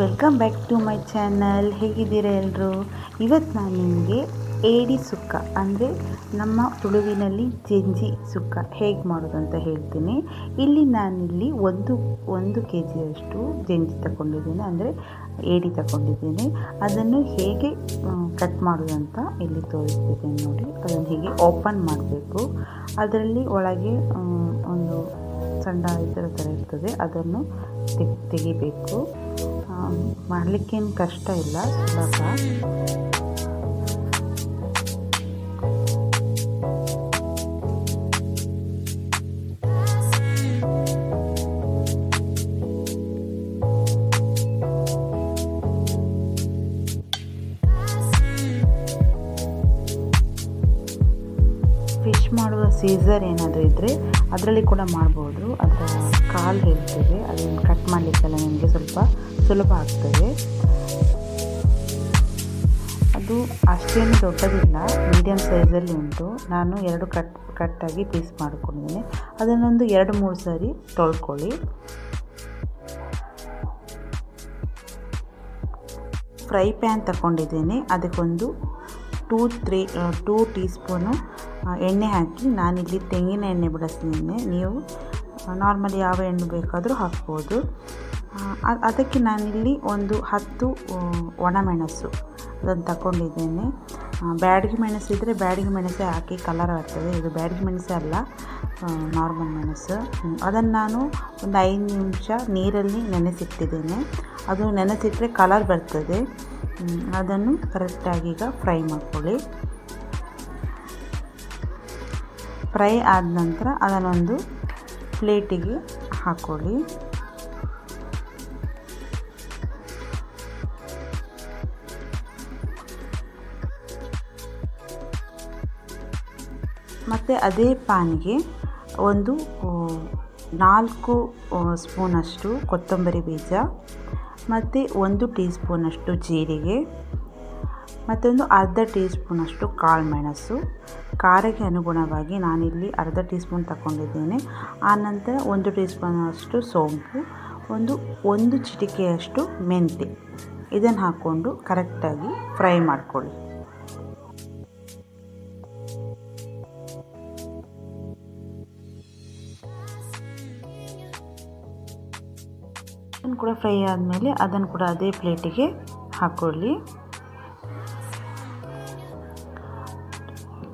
Welcome back to my channel ಹೇಗಿದ್ದೀರಾ ಎಲ್ಲರೂ ಇವತ್ತು ನಾನು ನಿಮಗೆ ಏಡಿ ಸುಕ್ಕ, ಅಂದರೆ ನಮ್ಮ ತುಳುವಿನಲ್ಲಿ ಜಂಜಿ ಸುಕ್ಕ ಹೇಗೆ ಮಾಡೋದು ಅಂತ ಹೇಳ್ತೀನಿ. ಇಲ್ಲಿ ನಾನಿಲ್ಲಿ ಒಂದು ಒಂದು ಕೆ ಜಿಯಷ್ಟು ಜಂಜಿ ತಗೊಂಡಿದ್ದೀನಿ, ಅಂದರೆ ಏಡಿ ತಗೊಂಡಿದ್ದೀನಿ. ಅದನ್ನು ಹೇಗೆ ಕಟ್ ಮಾಡೋದು ಅಂತ ಇಲ್ಲಿ ತೋರಿಸ್ತಿದ್ದೀನಿ ನೋಡಿ. ಅದನ್ನು ಹೇಗೆ ಓಪನ್ ಮಾಡಬೇಕು. ಅದರಲ್ಲಿ ಒಳಗೆ ಒಂದು ಸಣ್ಣ ಇದರ ಥರ ಇರ್ತದೆ. ಅದನ್ನು ತೆಗಿಬೇಕು. ಮಾಡಲಿಕ್ಕೇನು ಕಷ್ಟ ಇಲ್ಲ ಸುಲಭ ಫಿಶ್ ಮಾಡುವ ಸೀಸರ್ ಏನಾದರೂ ಇದ್ದರೆ ಅದರಲ್ಲಿ ಕೂಡ ಮಾಡ್ಬೋದು. ಅದರ ಕಾಲು ಹೇಳ್ತೇವೆ. ಅದನ್ನು ಕಟ್ ಮಾಡಲಿಕ್ಕೆಲ್ಲ ನಿಮಗೆ ಸ್ವಲ್ಪ ಸುಲಭ ಆಗ್ತದೆ. ಅದು ಅಷ್ಟೇನು ದೊಡ್ಡದಿಲ್ಲ. ಮೀಡಿಯಮ್ ಸೈಜಲ್ಲಿ ಉಂಟು. ನಾನು ಎರಡು ಕಟ್ ಕಟ್ಟಾಗಿ ಪೀಸ್ ಮಾಡಿಕೊಂಡಿದ್ದೇನೆ. ಅದನ್ನೊಂದು ಎರಡು, ಮೂರು ಸಾರಿ ತೊಳ್ಕೊಳ್ಳಿ. ಫ್ರೈ ಪ್ಯಾನ್ ತಗೊಂಡಿದ್ದೀನಿ ಅದಕ್ಕೊಂದು two three two teaspoon ಎಣ್ಣೆ ಹಾಕಿ ನಾನಿಲ್ಲಿ ತೆಂಗಿನ ಎಣ್ಣೆ ಬಿಡಿಸ್ತೀನಿ ನೀವು ನಾರ್ಮಲಿ ಯಾವ ಎಣ್ಣೆ ಬೇಕಾದರೂ ಹಾಕ್ಬೋದು. ಅದಕ್ಕೆ ನಾನಿಲ್ಲಿ ಒಂದು ಹತ್ತು ಒಣಮೆಣಸು ಅದನ್ನು ತಗೊಂಡಿದ್ದೇನೆ. ಬ್ಯಾಡಿಗೆ ಮೆಣಸು ಇದ್ದರೆ ಬ್ಯಾಡಿಗೆ ಮೆಣಸೇ ಹಾಕಿ ಕಲರ್ ಆಗ್ತದೆ. ಇದು ಬ್ಯಾಡಿಗೆ ಮೆಣಸೇ ಅಲ್ಲ ನಾರ್ಮಲ್ ಮೆಣಸು. ಅದನ್ನು ನಾನು ಒಂದು ಐದು ನಿಮಿಷ ನೀರಲ್ಲಿ ನೆನೆಸಿಟ್ಟಿದ್ದೇನೆ. ಅದು ನೆನೆಸಿಟ್ಟರೆ ಕಲರ್ ಬರ್ತದೆ. ಅದನ್ನು ಕರೆಕ್ಟಾಗಿ ಈಗ ಫ್ರೈ ಮಾಡ್ಕೊಳ್ಳಿ. ಫ್ರೈ ಆದ ನಂತರ ಅದನ್ನೊಂದು ಪ್ಲೇಟಿಗೆ ಹಾಕ್ಕೊಳ್ಳಿ ಮತ್ತು ಅದೇ ಪ್ಯಾನ್ಗೆ ಒಂದು ನಾಲ್ಕು ಸ್ಪೂನಷ್ಟು ಕೊತ್ತಂಬರಿ ಬೀಜ. ಮತ್ತು ಒಂದು ಟೀ ಸ್ಪೂನಷ್ಟು ಜೀರಿಗೆ, ಮತ್ತೊಂದು ಅರ್ಧ ಟೀ ಸ್ಪೂನಷ್ಟು ಕಾಳು ಮೆಣಸು. ಖಾರಕ್ಕೆ ಅನುಗುಣವಾಗಿ ನಾನಿಲ್ಲಿ ಅರ್ಧ ಟೀ ಸ್ಪೂನ್ ತಗೊಂಡಿದ್ದೇನೆ ಆನಂತರ ಒಂದು ಟೀ ಸ್ಪೂನಷ್ಟು ಸೋಂಪು, ಒಂದು ಒಂದು ಚಿಟಿಕೆಯಷ್ಟು ಮೆಂತೆ ಇದನ್ನು ಹಾಕ್ಕೊಂಡು ಕರೆಕ್ಟಾಗಿ ಫ್ರೈ ಮಾಡ್ಕೊಳ್ಳಿ. ಅದನ್ನು ಕೂಡ ಫ್ರೈ ಆದಮೇಲೆ ಅದನ್ನು ಕೂಡ ಅದೇ ಪ್ಲೇಟಿಗೆ ಹಾಕ್ಕೊಳ್ಳಿ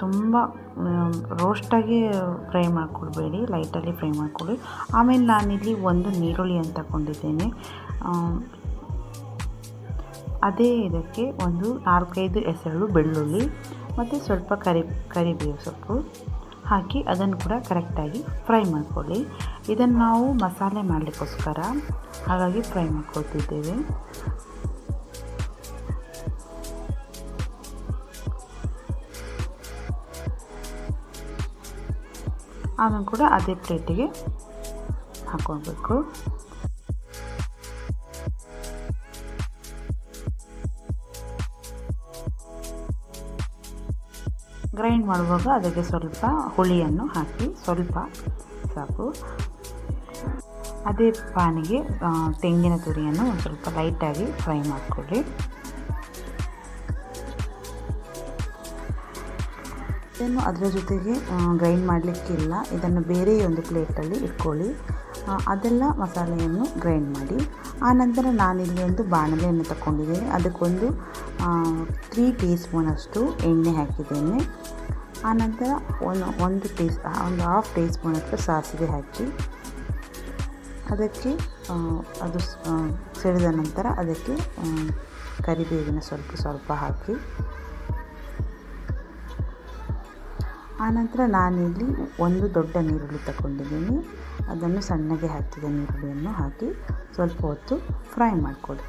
ತುಂಬ ರೋಸ್ಟಾಗಿ ಫ್ರೈ ಮಾಡ್ಕೊಳ್ಬೇಡಿ ಲೈಟಲ್ಲಿ ಫ್ರೈ ಮಾಡ್ಕೊಳ್ಳಿ ಆಮೇಲೆ ನಾನಿಲ್ಲಿ ಒಂದು ನೀರುಳ್ಳಿಯನ್ನು ತಗೊಂಡಿದ್ದೇನೆ. ಅದೇ ಇದಕ್ಕೆ ಒಂದು ನಾಲ್ಕೈದು ಹೆಸರು ಬೆಳ್ಳುಳ್ಳಿ, ಮತ್ತು ಸ್ವಲ್ಪ ಕರಿ, ಕರಿಬೇವು ಸೊಪ್ಪು ಹಾಕಿ ಅದನ್ನು ಕೂಡ ಕರೆಕ್ಟಾಗಿ ಫ್ರೈ ಮಾಡ್ಕೊಳ್ಳಿ. ಇದನ್ನು ನಾವು ಮಸಾಲೆ ಮಾಡಲಿಕ್ಕೋಸ್ಕರ ಹಾಗಾಗಿ ಫ್ರೈ ಮಾಡ್ಕೊತಿದ್ದೇವೆ ಆಮೇಲೆ ಕೂಡ ಅದೇ ಪ್ಲೇಟಿಗೆ ಹಾಕ್ಕೊಳ್ಬೇಕು ಗ್ರೈಂಡ್ ಮಾಡುವಾಗ ಅದಕ್ಕೆ ಸ್ವಲ್ಪ ಹುಳಿಯನ್ನು ಹಾಕಿ ಸ್ವಲ್ಪ ಸಾಕು. ಅದೇ ಪಾನಿಗೆ ತೆಂಗಿನ ತುರಿಯನ್ನು ಒಂದು ಸ್ವಲ್ಪ ಲೈಟಾಗಿ ಫ್ರೈ ಮಾಡಿಕೊಳ್ಳಿ. ಇದನ್ನು ಅದರ ಜೊತೆಗೆ ಗ್ರೈಂಡ್ ಮಾಡಲಿಕ್ಕಿಲ್ಲ ಇದನ್ನು ಬೇರೆ ಒಂದು ಪ್ಲೇಟಲ್ಲಿ ಇಟ್ಕೊಳ್ಳಿ. ಅದೆಲ್ಲ ಮಸಾಲೆಯನ್ನು ಗ್ರೈಂಡ್ ಮಾಡಿ. ಆನಂತರ ನಾನಿಲ್ಲಿ ಒಂದು ಬಾಣಲೆಯನ್ನು ತಗೊಂಡಿದ್ದೇನೆ ಅದಕ್ಕೊಂದು ತ್ರೀ ಟೀ ಸ್ಪೂನಷ್ಟು ಎಣ್ಣೆ ಹಾಕಿದ್ದೇನೆ. ಆನಂತರ ಒಂದು ಒಂದು ಟೀ ಒಂದು ಹಾಫ್ ಟೀ ಸ್ಪೂನಷ್ಟು ಸಾಸಿವೆ ಹಾಕಿ. ಅದಕ್ಕೆ ಅದು ಸಿಡಿದ ನಂತರ ಅದಕ್ಕೆ ಕರಿಬೇವಿನ ಸ್ವಲ್ಪ ಸ್ವಲ್ಪ ಹಾಕಿ. ಆನಂತರ ನಾನಿಲ್ಲಿ ಒಂದು ದೊಡ್ಡ ನೀರುಳ್ಳಿ ತಗೊಂಡಿದ್ದೀನಿ. ಅದನ್ನು ಸಣ್ಣಗೆ ಹಾಕಿದ ನೀರುಳ್ಳಿಯನ್ನು ಹಾಕಿ ಸ್ವಲ್ಪ ಹೊತ್ತು ಫ್ರೈ ಮಾಡಿಕೊಡಿ.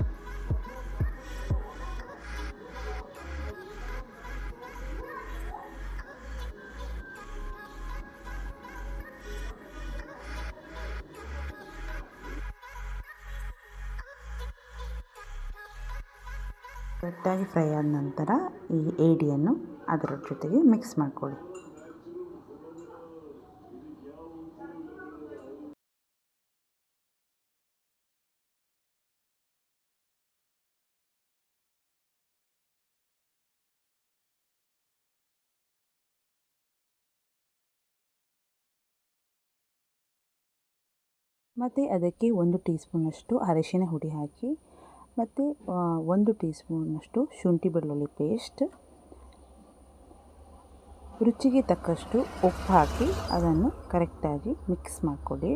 ಕರೆಕ್ಟಾಗಿ ಫ್ರೈ ಆದ ನಂತರ ಈ ಏಡಿಯನ್ನು ಅದರ ಜೊತೆಗೆ ಮಿಕ್ಸ್ ಮಾಡಿಕೊಳ್ಳಿ. ಮತ್ತು ಅದಕ್ಕೆ ಒಂದು ಟೀ ಸ್ಪೂನಷ್ಟು ಅರಿಶಿನ ಹುಡಿ ಹಾಕಿ ಮತ್ತು ಒಂದು ಟೀ ಸ್ಪೂನಷ್ಟು ಶುಂಠಿ ಬೆಳ್ಳುಳ್ಳಿ ಪೇಸ್ಟ್. ರುಚಿಗೆ ತಕ್ಕಷ್ಟು ಉಪ್ಪು ಹಾಕಿ ಅದನ್ನು ಕರೆಕ್ಟಾಗಿ ಮಿಕ್ಸ್ ಮಾಡಿಕೊಡಿ.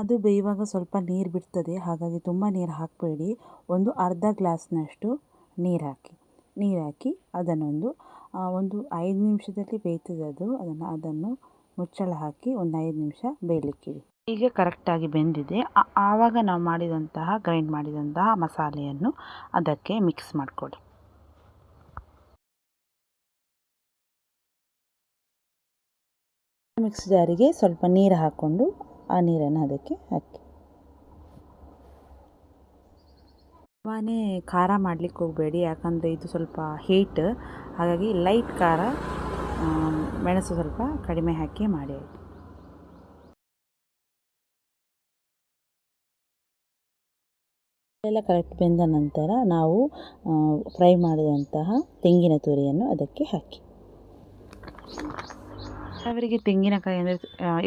ಅದು ಬೇಯುವಾಗ ಸ್ವಲ್ಪ ನೀರು ಬಿಡ್ತದೆ, ಹಾಗಾಗಿ ತುಂಬ ನೀರು ಹಾಕಬೇಡಿ. ಒಂದು ಅರ್ಧ ಗ್ಲಾಸ್ನಷ್ಟು ನೀರು ಹಾಕಿ ನೀರು ಹಾಕಿ ಅದನ್ನೊಂದು ಒಂದು ಐದು ನಿಮಿಷದಲ್ಲಿ ಬೇಯ್ತದೆ ಅದು. ಅದನ್ನು ಅದನ್ನು ಮುಚ್ಚಳ ಹಾಕಿ ಒಂದು ಐದು ನಿಮಿಷ ಬೇಯಲಿಕ್ಕಿಡಿ ಈಗ ಕರೆಕ್ಟಾಗಿ ಬೆಂದಿದೆ. ಆವಾಗ ನಾವು ಮಾಡಿದಂತಹ ಗ್ರೈಂಡ್ ಮಾಡಿದಂತಹ ಮಸಾಲೆಯನ್ನು ಅದಕ್ಕೆ ಮಿಕ್ಸ್ ಮಾಡಿಕೊಡಿ ಮಿಕ್ಸ್ ಜಾರಿಗೆ ಸ್ವಲ್ಪ ನೀರು ಹಾಕ್ಕೊಂಡು ಆ ನೀರನ್ನು ಅದಕ್ಕೆ ಹಾಕಿ. ತುಂಬಾ ಖಾರ ಮಾಡಲಿಕ್ಕೆ ಹೋಗಬೇಡಿ ಯಾಕಂದರೆ ಇದು ಸ್ವಲ್ಪ ಹೀಟ್ ಹಾಗಾಗಿ ಲೈಟ್ ಖಾರ ಮೆಣಸು ಸ್ವಲ್ಪ ಕಡಿಮೆ ಹಾಕಿ ಮಾಡಿ. ಎಲ್ಲ ಕರೆಕ್ಟ್ ಬೆಂದ ನಂತರ ನಾವು ಫ್ರೈ ಮಾಡಿದಂತಹ ತೆಂಗಿನ ತುರಿಯನ್ನು ಅದಕ್ಕೆ ಹಾಕಿ. ಅವರಿಗೆ ತೆಂಗಿನಕಾಯಿ ಅಂದರೆ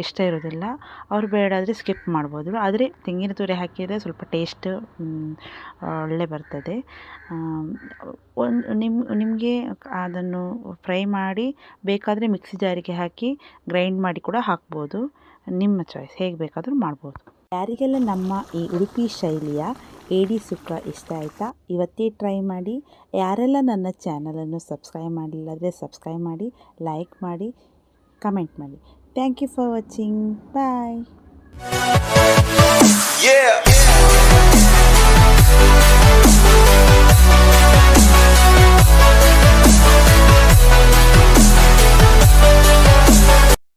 ಇಷ್ಟ ಇರೋದಿಲ್ಲ. ಅವರು ಬೇಡಾದರೆ ಸ್ಕಿಪ್ ಮಾಡ್ಬೋದು. ಆದರೆ ತೆಂಗಿನ ತುರಿ ಹಾಕಿದರೆ ಸ್ವಲ್ಪ ಟೇಸ್ಟ್ ಒಳ್ಳೆ ಬರ್ತದೆ. ಒಂದು ನಿಮ್ಮ ನಿಮಗೆ ಅದನ್ನು ಫ್ರೈ ಮಾಡಿ ಬೇಕಾದರೆ ಮಿಕ್ಸಿ ಜಾರಿಗೆ ಹಾಕಿ ಗ್ರೈಂಡ್ ಮಾಡಿ ಕೂಡ ಹಾಕ್ಬೋದು. ನಿಮ್ಮ ಚಾಯ್ಸ್ ಹೇಗೆ ಬೇಕಾದರೂ ಮಾಡ್ಬೋದು. ಯಾರಿಗೆಲ್ಲ ನಮ್ಮ ಈ ಉಡುಪಿ ಶೈಲಿಯ ಏಡಿ ಸುಕ್ಕ ಇಷ್ಟ ಆಯಿತಾ, ಇವತ್ತೇ ಟ್ರೈ ಮಾಡಿ. ಯಾರೆಲ್ಲ ನನ್ನ ಚಾನಲನ್ನು ಸಬ್ಸ್ಕ್ರೈಬ್ ಮಾಡಿಲ್ಲ ಅಂದರೆ ಸಬ್ಸ್ಕ್ರೈಬ್ ಮಾಡಿ ಲೈಕ್ ಮಾಡಿ. ಕಮೆಂಟ್ ಮಾಡಿ thank you for watching bye Yeah.